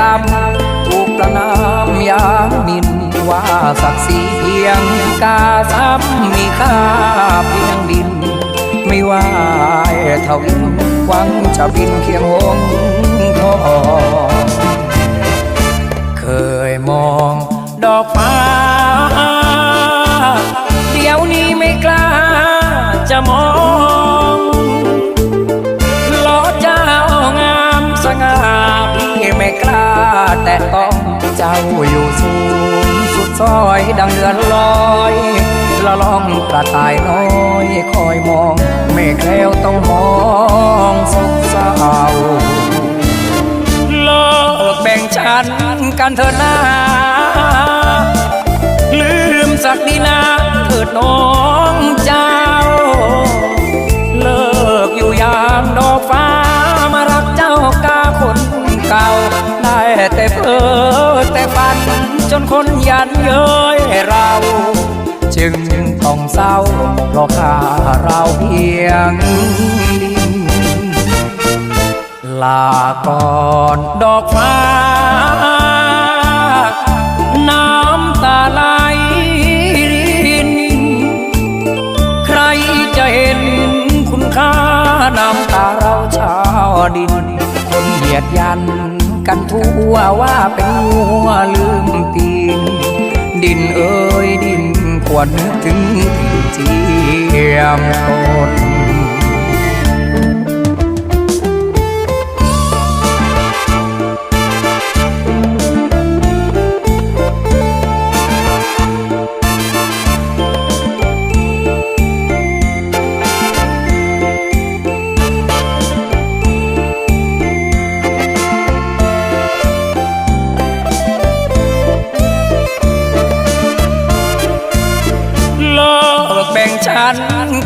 ต่ำถูกประนามยามมินว่าศักดิ์ศรีเพียงกาซ้ำมีค่าเพียงดิน ไม่ว่าเท่าอินหวังจะบินเคียงหงทองเคยมองดอกฟ้า เดี๋ยวนี้ไม่กล้าจะมอง อยู่สูงสุดซอยดังเดือนลอยละล่องกระต่ายน้อยคอยมองไม่แคล้วต้องมองสกเศร้าเลิกแบ่งฉันกันเถอะนาลืมสักดีนาเถิดน้องเจ้า เลิกอยู่อย่างดอกฟ้ามารักเจ้ากาคนเก่า แต่เพ้อแต่ฝัน จนคนยันเย้ยเรา จึงต้องเศร้าเพราะข้าเราเพียงลาก่อนดอกฟ้า น้ำตาไหลรินใครจะเห็นคุณค่าน้ำตาเราชาวดินคนเหยียดยัน กันทั่วว่าเป็นงัวลืมตีน ดินเอ้ยดินควรนึกถึงที่เจียมตน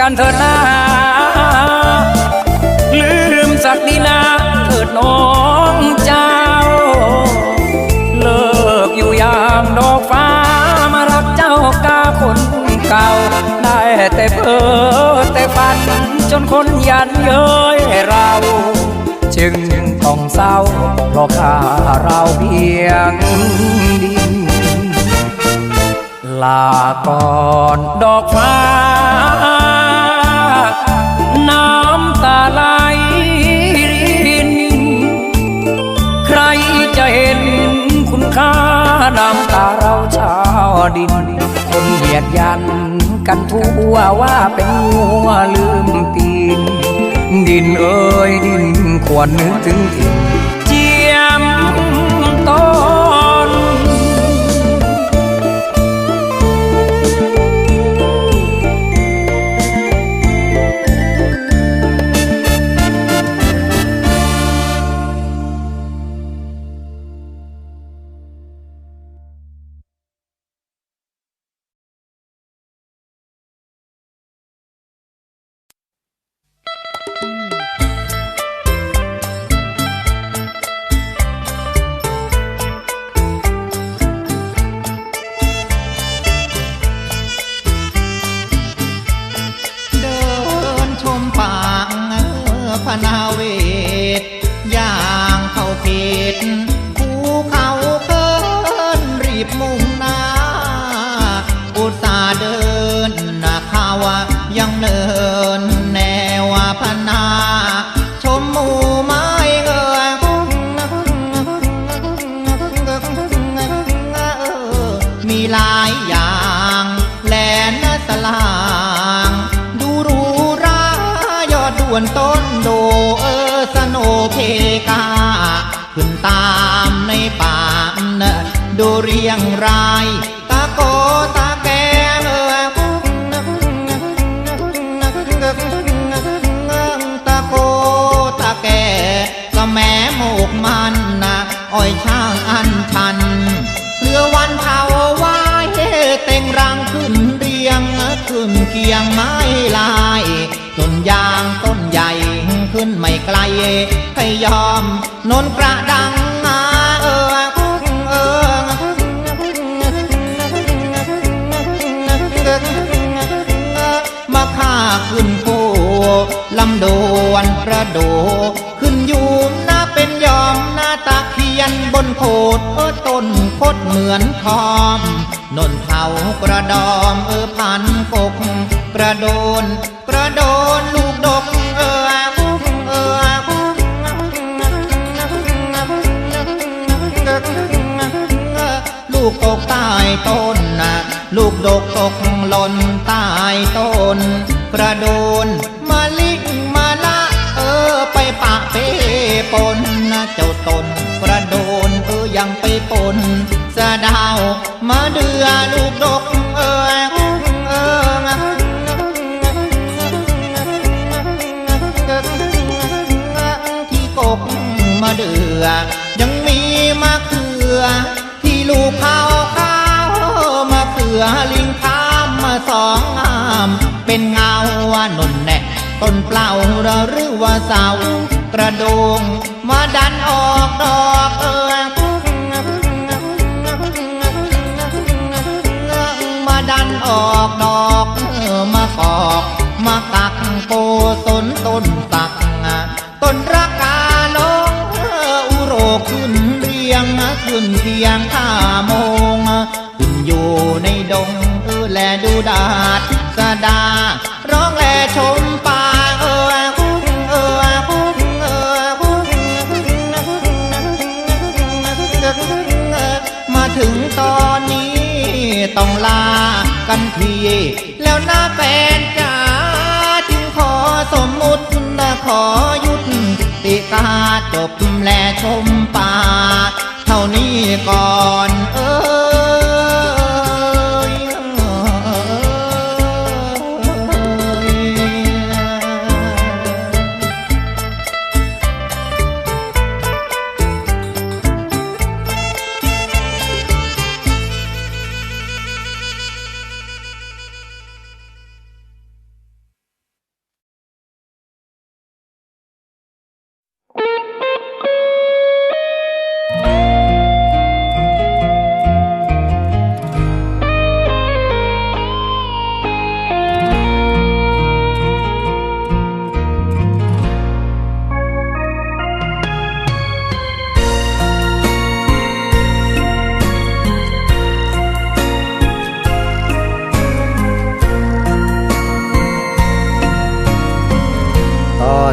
กันเถอะนาลืมสักดีนาเถิดน้องเจ้า เลิกอยู่ยางดอกฟ้ามารักเจ้ากาคนเก่า ได้แต่เพ้อแต่ฝัน จนคนยันเย้ยเรา จึงต้องเศร้าเพราะข้าเราเพียงดินลาก่อนดอกฟ้า น้ำตาเราชาวดิน คนเหยียดยันกันทั่วว่าเป็นงัวลืมตีน ดินเอ้ยดินควรนึกถึงถิ่น เรียงราย ตาโกตาแกเออตาโกตาแกก็แม้โมกมันนะอ้อยช่างอันชันเพื่อวันเผาไหว้เต็งรังขึ้นเรียงขึ้นเกียงไม้ลายต้นยางต้นใหญ่ขึ้นไม่ไกลให้ยอมนนกระดัง ขึ้นโพลำโดวนประโด ขึ้นยู่หน้าเป็นยอมหน้าตาเขียนบนโคดเออต้นโคดเหมือนทอม นนเผากระดอมเออพันกกกระโดนกระโดนลูกดกเออกุกเออกุกลูกตกใต้ต้นลูกดกตกหล่นใต้ต้น กระโดนมาลิกมาละเออไปปะเปปนนะเจ้าตนกระโดนเออยังไปปนสะดาวมาเดือลูกดกเออเออที่กกมาเดือยังมีมะเขือ ที่ลูกเขาข้าวมะเขือลิงเขา สองงาม เป็นเงาว่านุ่นแน่ต้นเปล่าหรือว่าเสากระโดงมาดันออกดอกเออมาดันออกดอกเออมาขอก ถึงตอนนี้ต้องลากันทีแล้วนะแฟนจ๋าจึงขอสมมุตินะขอยุติกาจบและชมป่า เท่านี้ก่อนเออ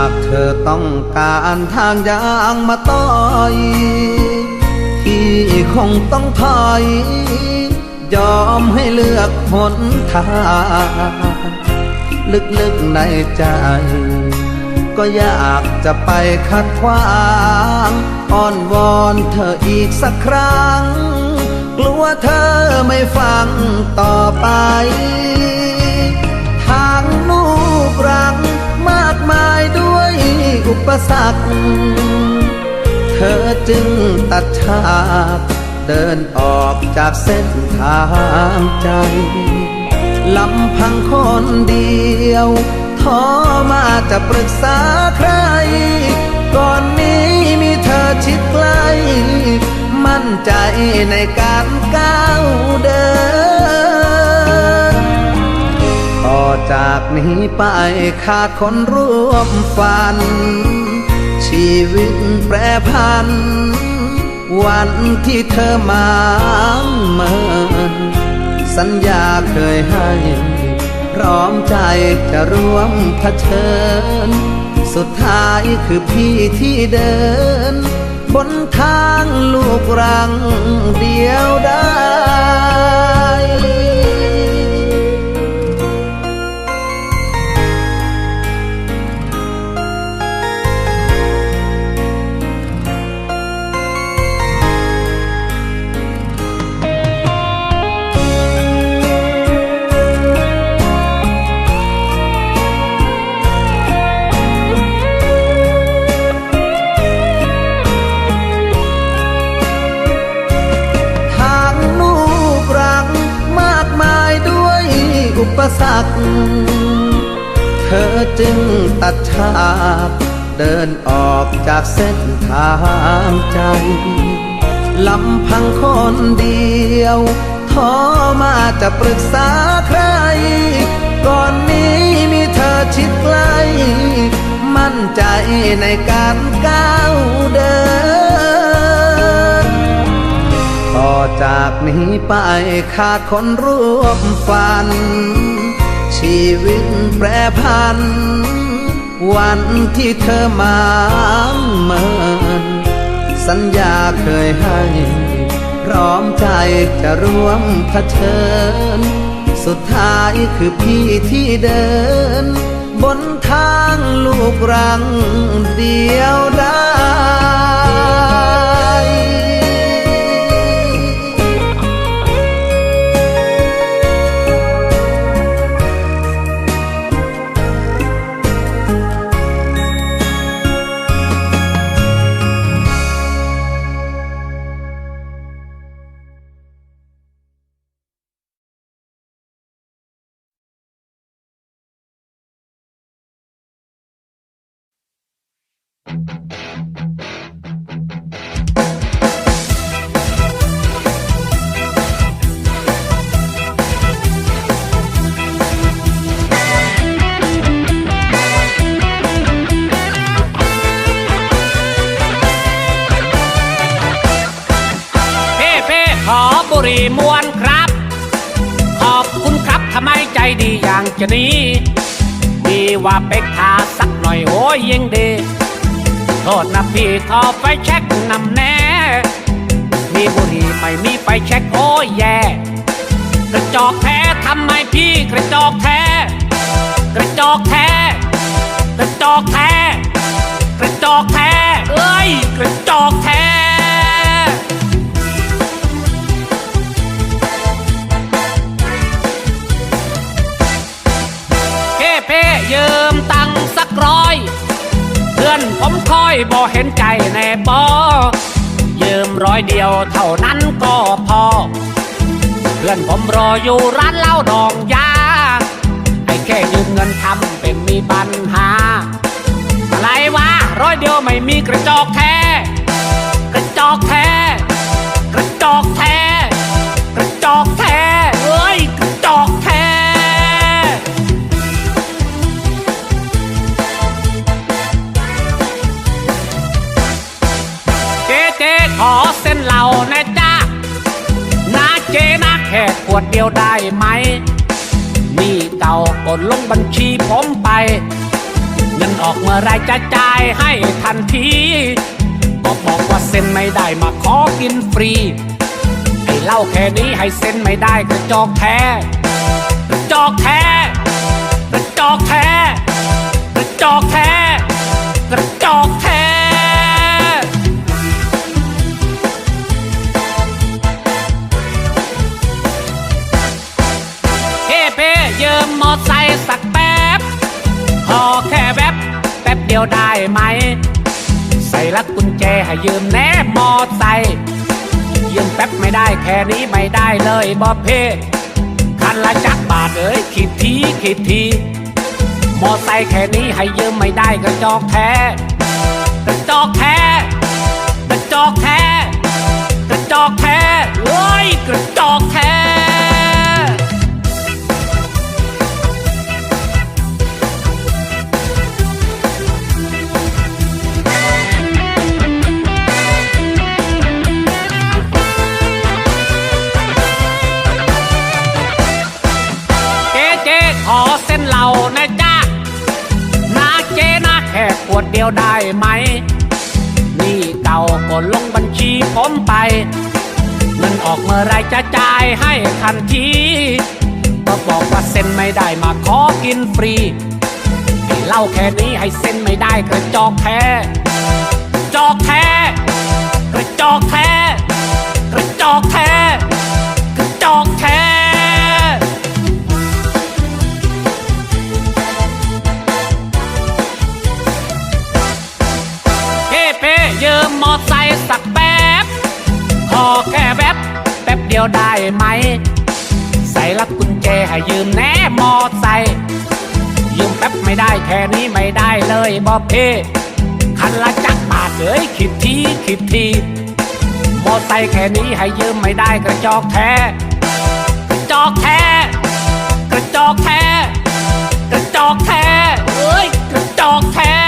ากเธอต้องการทางยางมาต่อยที่คงต้องถอย ยอมให้เลือกหนทางลึกๆในใจ ก็อยากจะไปขัดขวางอ้อนวอนเธออีกสักครั้ง กลัวเธอไม่ฟังต่อไป สรรคเธอจึงตัดฉากเดินออกจากเส้นทางใจลำพังคนเดียวท้อมาจะปรึกษาใคร ก่อนนี้มีเธอชิดใกล้มั่นใจในการก้าวเดิน จากนี้ไปขาดคนร่วมฝัน ชีวิตแปรพัน วันที่เธอมาเมินสัญญาเคยให้ พร้อมใจจะร่วมเผชิญ สุดท้ายคือพี่ที่เดิน บนทางลูกรังเดียวได้ สรรคเธอจึงตัดฉากเดินออกจากเส้นทางใจลำพังคนเดียวท้อมาจะปรึกษาใคร ก่อนนี้มีเธอชิดใกล้ มั่นใจในการก้าวเดิน จากนี้ไปขาดคนร่วมฝัน ชีวิตแปรพัน วันที่เธอมาเมิน สัญญาเคยให้ พร้อมใจจะร่วมเผชิญ สุดท้ายคือพี่ที่เดิน บนทางลูกรังเดียวได้ มวนครับ ขอบคุณครับทำไมใจดีอย่างจะนี้ มีว่าเป็กทาสักหน่อยโอ้ยยังดี โทษนะพี่ขอไฟแช็กนำแน่ มีบุหรี่ไม่มีไฟแช็กโอ้ยแย่กระจอกแท้ทำไมพี่กระจอกแท้กระจอกแท้กระจอกแท้กระจอกแท้เอ้ย กระจอกแท้ ยืมตังสักร้อย เพื่อนผมคอยบ่เห็นใจแน่บอยืมร้อยเดียวเท่านั้นก็พอ เพื่อนผมรออยู่ร้านเหล้าดองยาให้แค่ยืมเงินทำเป็นมีปัญหา อะไรวะร้อยเดียวไม่มีกระจอกแท้กระจอกแท้านะจ๊ะนะเจ๊นะแค่ขวดเดียวได้ไหมนี่เก่ากดลงบัญชีผมไป เงินออกเมื่อไรจะจ่ายให้ทันที ก็บอกว่าเซ็นไม่ได้มาขอกินฟรีไอ้เหล้าแค่นี้ให้เซ็นไม่ได้กระจอกแท้กระจอกแท้กระจอกแท้กระจอกแท้ เดียวได้ไหม ใส่ลักกุญแจให้ยืมแน่มอไซยืมแป๊บไม่ได้แค่นี้ไม่ได้เลยบอเพคันละจักบาทเอ้ยขีดทีขีดทีมอไซแค่นี้ให้ยืมไม่ได้กระจอกแท้กระจอกแท้กระจอกแท้กระจอกแท้เอ้ยกระจอกแท้ ดียวได้ไหม นี่เก่าก็ลงบัญชีผมไปเงินออกเมื่อไรจะจ่ายให้ทันทีก็บอกว่าเซ็นไม่ได้มาขอกินฟรีให้เล่าแค่นี้ให้เซ็นไม่ได้กระจอกแท้กระจอกแท้กระจอกแท้กระจอกแท้ ได้ไหม ใส่ลักกุญแจให้ยืมแน่มอไซยืมแป๊บไม่ได้แค่นี้ไม่ได้เลยบอเพคันละจักบาทเอ้ยคิดทีคิดทีมอไซแค่นี้ให้ยืมไม่ได้กระจอกแท้ กระจอกแท้ กระจอกแท้ กระจอกแท้เอ้ยกระจอกแท้